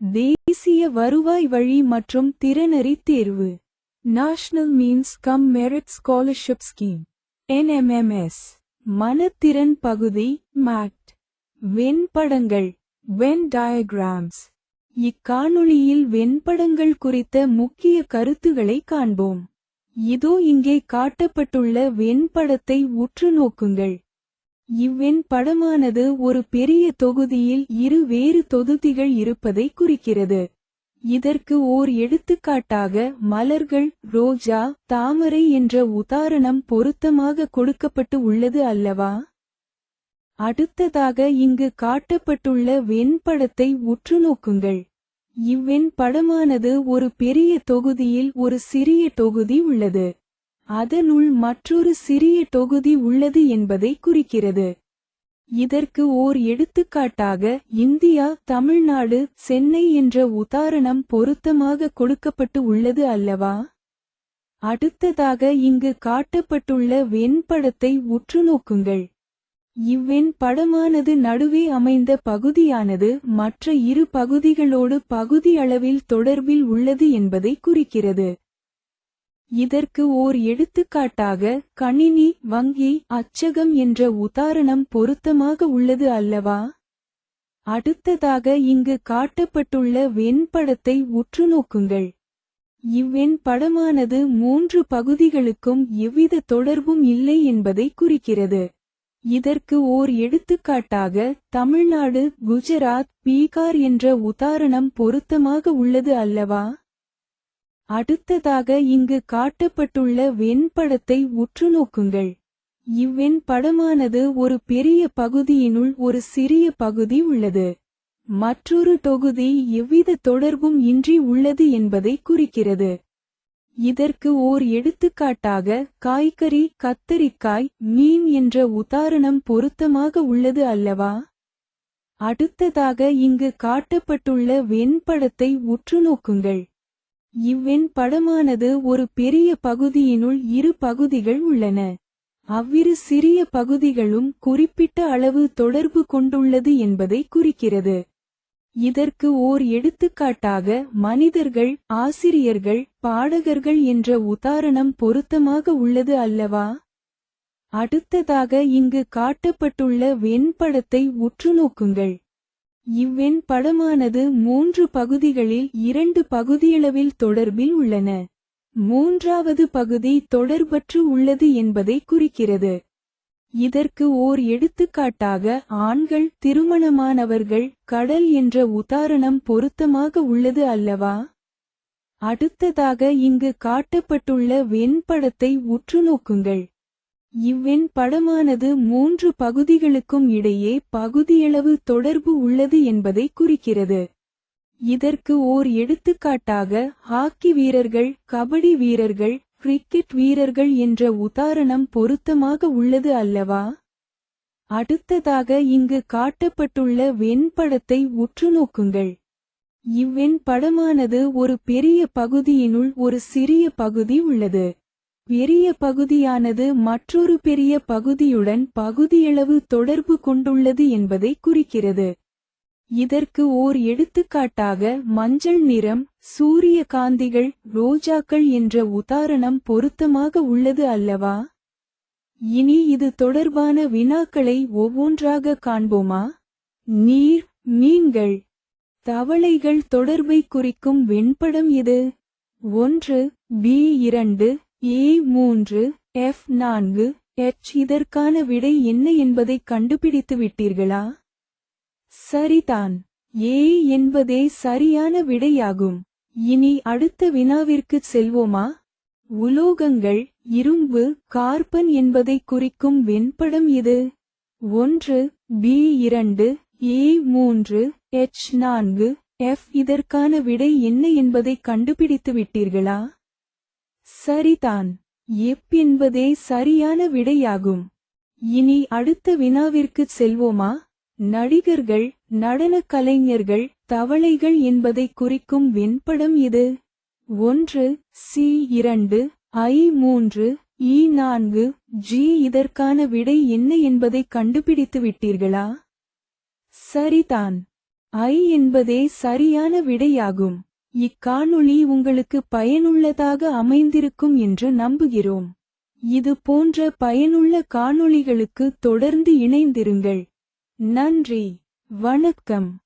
தேசிய வருவாய் வழி மற்றும் திறனறி தேர்வு. National means cum merit scholarship scheme NMMS மனத்திறன் பகுதி மேக்ட் வெண்படங்கள் வென் டயக்ராம்ஸ் இக்காணொளியில் வெண்படங்கள் குறித்த முக்கிய கருத்துகளை காண்போம். இதோ இங்கே காட்டப்பட்டுள்ள வெண்படத்தை உற்று நோக்குங்கள். இவ்வெண் படமானது ஒரு பெரிய தொகுதியில் இரு வேறு தொகுதிகள் இருப்பதை குறிக்கிறது. இதற்கு ஓர் எடுத்துக்காட்டாக மலர்கள் ரோஜா தாமரை என்ற உதாரணம் பொருத்தமாக கொடுக்கப்பட்டு உள்ளது அல்லவா? அடுத்ததாக இங்கு காட்டப்பட்டுள்ள வெண்படத்தை உற்று நோக்குங்கள். இவ்வெண் படமானது ஒரு பெரிய தொகுதியில் ஒரு சிறிய தொகுதி உள்ளது. அதனுள் மற்றொரு சிறிய தொகுதி உள்ளது என்பதை குறிக்கிறது. இதற்கு ஓர் எடுத்துக்காட்டாக இந்தியா தமிழ்நாடு சென்னை என்ற உதாரணம் பொருத்தமாக கொடுக்கப்பட்டு உள்ளது அல்லவா? அடுத்ததாக இங்கு காட்டப்பட்டுள்ள வெண்படத்தை உற்று நோக்குங்கள். இவ்வெண் படமானது நடுவே அமைந்த பகுதியானது மற்ற இரு பகுதிகளோடு பகுதி அளவில் தொடர்பில் உள்ளது என்பதை குறிக்கிறது. இதற்கு ஓர் எடுத்துக்காட்டாக கணினி வங்கி அச்சகம் என்ற உதாரணம் பொருத்தமாக உள்ளது அல்லவா? அடுத்ததாக இங்கு காட்டப்பட்டுள்ள வெண்படத்தை உற்று நோக்குங்கள். இவ்வெண் படமானது மூன்று பகுதிகளுக்கும் எவ்வித தொடர்பும் இல்லை என்பதை குறிக்கிறது. இதற்கு ஓர் எடுத்துக்காட்டாக தமிழ்நாடு குஜராத் பீகார் என்ற உதாரணம் பொருத்தமாக உள்ளது அல்லவா? அடுத்ததாக இங்கு காட்டப்பட்டுள்ள வெண்படத்தை உற்று நோக்குங்கள். இவ்வெண் படமானது ஒரு பெரிய பகுதியினுள் ஒரு சிறிய பகுதி உள்ளது. மற்றொரு தொகுதி எவ்வித தொடர்பும் இன்றி உள்ளது என்பதை குறிக்கிறது. இதற்கு ஓர் எடுத்துக்காட்டாக காய்கறி கத்தரிக்காய் மீன் என்ற உதாரணம் பொருத்தமாக உள்ளது அல்லவா? அடுத்ததாக இங்கு காட்டப்பட்டுள்ள வெண்படத்தை உற்று நோக்குங்கள். இவ்வெண் படமானது ஒரு பெரிய பகுதியினுள் இரு பகுதிகள் உள்ளன. அவ்விரு சிறிய பகுதிகளும் குறிப்பிட்ட அளவு தொடர்பு கொண்டுள்ளது என்பதை குறிக்கிறது. இதற்கு ஓர் எடுத்துக்காட்டாக மனிதர்கள் ஆசிரியர்கள் பாடகர்கள் என்ற உதாரணம் பொருத்தமாக உள்ளது அல்லவா? அடுத்ததாக இங்கு காட்டப்பட்டுள்ள வெண்படத்தை உற்று நோக்குங்கள். இவ்வெண் படமானது மூன்று பகுதிகளில் இரண்டு பகுதியளவில் தொடர்பில் உள்ளன. மூன்றாவது பகுதி தொடர்பற்று உள்ளது என்பதை குறிக்கிறது. இதற்கு ஓர் எடுத்துக்காட்டாக ஆண்கள் திருமணமானவர்கள் கடல் என்ற உதாரணம் பொருத்தமாக உள்ளது அல்லவா? அடுத்ததாக இங்கு காட்டப்பட்டுள்ள வெண்படத்தை உற்று நோக்குங்கள். இவ்வெண் படமானது மூன்று பகுதிகளுக்கும் இடையே பகுதியளவு தொடர்பு உள்ளது என்பதை குறிக்கிறது. இதற்கு ஓர் எடுத்துக்காட்டாக ஹாக்கி வீரர்கள் கபடி வீரர்கள் கிரிக்கெட் வீரர்கள் என்ற உதாரணம் பொருத்தமாக உள்ளது அல்லவா? அடுத்ததாக இங்கு காட்டப்பட்டுள்ள வெண்படத்தை உற்று நோக்குங்கள். இவ்வெண் படமானது ஒரு பெரிய பகுதியினுள் ஒரு சிறிய பகுதி உள்ளது. பெரிய பகுதியானது மற்றொரு பெரிய பகுதியுடன் பகுதியளவு தொடர்பு கொண்டுள்ளது என்பதை குறிக்கிறது. இதற்கு ஓர் எடுத்துக்காட்டாக மஞ்சள் நிறம் சூரிய காந்திகள் ரோஜாக்கள் என்ற உதாரணம் பொருத்தமாக உள்ளது அல்லவா? இனி இது தொடர்பான வினாக்களை ஒவ்வொன்றாக காண்போமா? நீர் மீன்கள். தவளைகள் தொடர்பை குறிக்கும் வெண்படம் இது. ஒன்று பி இரண்டு. ஏ மூன்று எஃப் நான்கு எச் இதற்கான விடை என்ன என்பதை கண்டுபிடித்து விட்டீர்களா? சரிதான். ஏ என்பதே சரியான விடையாகும். இனி அடுத்த வினாவிற்கு செல்வோமா? உலோகங்கள் இரும்பு கார்பன் என்பதை குறிக்கும் வெண்படம் இது. ஒன்று பி இரண்டு ஏ மூன்று எச் நான்கு எஃப் இதற்கான விடை என்ன என்பதை கண்டுபிடித்து விட்டீர்களா? சரிதான். எப் என்பதே சரியான விடையாகும். இனி அடுத்த வினாவிற்கு செல்வோமா? நடிகர்கள் நடனக் கலைஞர்கள் தவளைகள் என்பதை குறிக்கும் வெண்படம் இது. ஒன்று சி இரண்டு ஐ மூன்று இ நான்கு ஜி இதற்கான விடை என்ன என்பதை கண்டுபிடித்து விட்டீர்களா? சரிதான். ஐ என்பதே சரியான விடையாகும். இக்காணொளி உங்களுக்கு பயனுள்ளதாக அமைந்திருக்கும் என்று நம்புகிறோம். இது போன்ற பயனுள்ள காணொளிகளுக்கு தொடர்ந்து இணைந்திருங்கள். நன்றி. வணக்கம்.